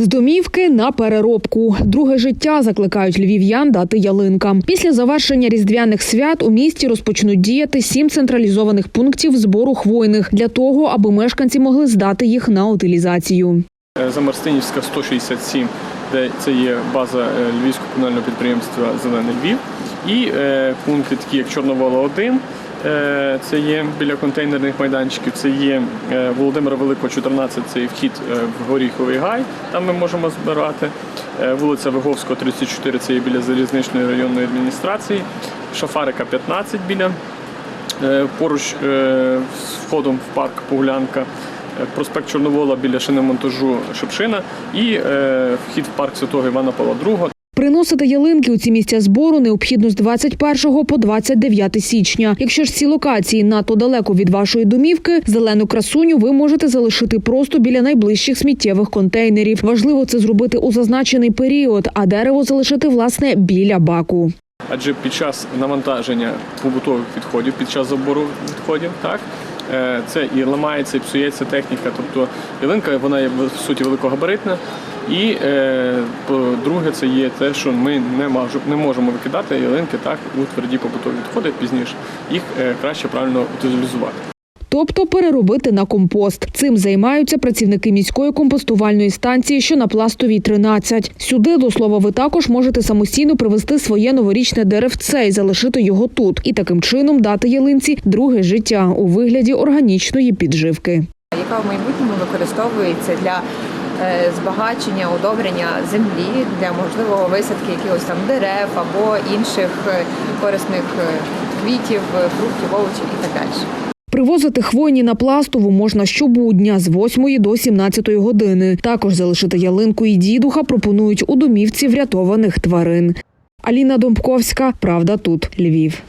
З домівки на переробку. Друге життя закликають львів'ян дати ялинкам. Після завершення різдвяних свят у місті розпочнуть діяти сім централізованих пунктів збору хвойних для того, аби мешканці могли здати їх на утилізацію. Е, Замарстинівська 167, де це є база е, Львівського комунального підприємства Зелений Львів. І е, пункти, такі як Чорновола 1, е, це є біля контейнерних майданчиків, це є е, Володимира Великого 14, це вхід е, в Горіховий гай, там ми можемо збирати. Е, вулиця Виговського 34, це є біля залізничної районної адміністрації, Шафарика 15 біля Е, Поруч е, з входом в парк Погулянка, е, проспект Чорновола біля шиномонтажу Шепшина і е, вхід в парк Святого Івана Павла II. Приносити ялинки у ці місця збору необхідно з 21 по 29 січня. Якщо ж ці локації надто далеко від вашої домівки, зелену красуню ви можете залишити просто біля найближчих сміттєвих контейнерів. Важливо це зробити у зазначений період, а дерево залишити власне біля баку. Адже під час навантаження побутових відходів, під час забору відходів, так е, це і ламається, і псується техніка. Тобто ялинка вона є в суті великогабаритна. І е, по-друге, це є те, що ми не можемо, не можемо викидати ялинки так у тверді побутові відходи пізніше. Їх е, краще правильно утилізувати. Тобто переробити на компост. Цим займаються працівники міської компостувальної станції, що на пластовій 13. Сюди, до слова, ви також можете самостійно привезти своє новорічне деревце і залишити його тут, і таким чином дати ялинці друге життя у вигляді органічної підживки. яка в майбутньому використовується для збагачення, удобрення землі, для можливого висадки якихось там дерев або інших е, корисних е, квітів, е, фруктів, овочів і так далі. Привозити хвойні на пластову можна щобудня з 8 до 17 години. Також залишити ялинку і дідуха пропонують у домівці врятованих тварин. Аліна Домбковська, правда, тут Львів.